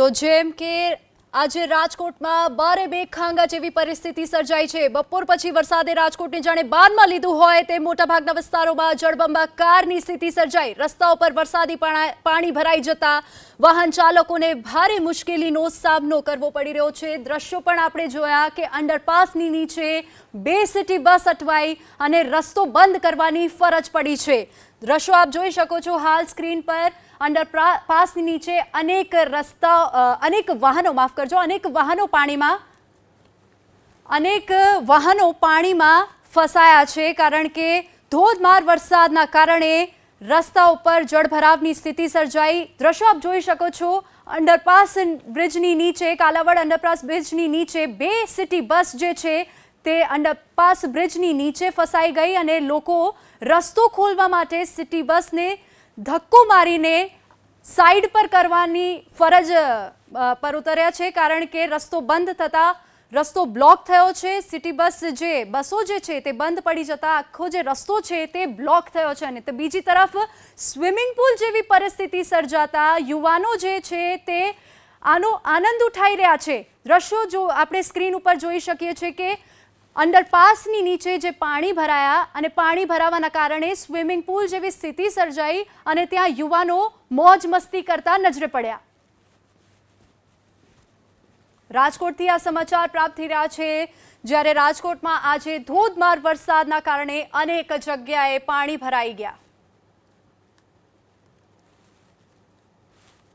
તો જેમ કે આજે રાજકોટમાં બારે બે ખાંગા જેવી પરિસ્થિતિ સર્જાઈ છે. બપોર પછી વરસાદે રાજકોટને જાણે બાનમાં લીધું હોય તે મોટાભાગના વિસ્તારોમાં જળબંબાકારની સ્થિતિ સર્જાઈ. રસ્તાઓ પર વરસાદી પાણી ભરાઈ જતા વાહન ચાલકોને ભારે મુશ્કેલીનો સામનો કરવો પડી રહ્યો છે. દ્રશ્યો પણ આપણે જોયા કે અંડરપાસની નીચે બે સિટી બસ અટવાઈ અને રસ્તો બંધ કરવાની ફરજ પડી છે. દ્રશ્યો આપ જોઈ શકો છો હાલ સ્ક્રીન પર. અંડર પાસની નીચે અનેક રસ્તા અનેક વાહનો, માફ કરજો, અનેક વાહનો પાણીમાં, અનેક વાહનો પાણીમાં ફસાયા છે કારણ કે ધોધમાર વરસાદના કારણે રસ્તા ઉપર જળભરાવની સ્થિતિ સર્જાઈ. દ્રશ્યો આપ જોઈ શકો છો. અંડરપાસ બ્રિજની નીચે, કાલાવડ અંડરપાસ બ્રિજની નીચે બે સિટી બસ જે છે તે અંડરપાસ બ્રિજની નીચે ફસાઈ ગઈ અને લોકો રસ્તો ખોલવા માટે સિટી બસને ધક્કો મારીને સાઈડ પર કરવાની ફરજ પર ઉતર્યા છે કારણ કે રસ્તો બંધ થતાં રસ્તો બ્લોક થયો છે. સિટી બસ જે બસો જે છે તે બંધ પડી જતા આખો જે રસ્તો છે તે બ્લોક થયો છે અને તે બીજી તરફ સ્વિમિંગ પુલ જેવી પરિસ્થિતિ સર્જાતા યુવાનો જે છે તે આનો આનંદ ઉઠાઈ રહ્યા છે. દ્રશ્યો જો આપણે સ્ક્રીન ઉપર જોઈ શકીએ છીએ કે અંડરપાસની નીચે જે પાણી ભરાયા અને પાણી ભરાવાના કારણે સ્વિમિંગ પુલ જેવી સ્થિતિ સર્જાઈ અને ત્યાં યુવાનો મોજ મસ્તી કરતા નજરે પડ્યા. રાજકોટથી આ સમાચાર પ્રાપ્ત થઈ રહ્યા છે. જ્યારે રાજકોટમાં આજે ધોધમાર વરસાદના કારણે અનેક જગ્યાએ પાણી ભરાઈ ગયા.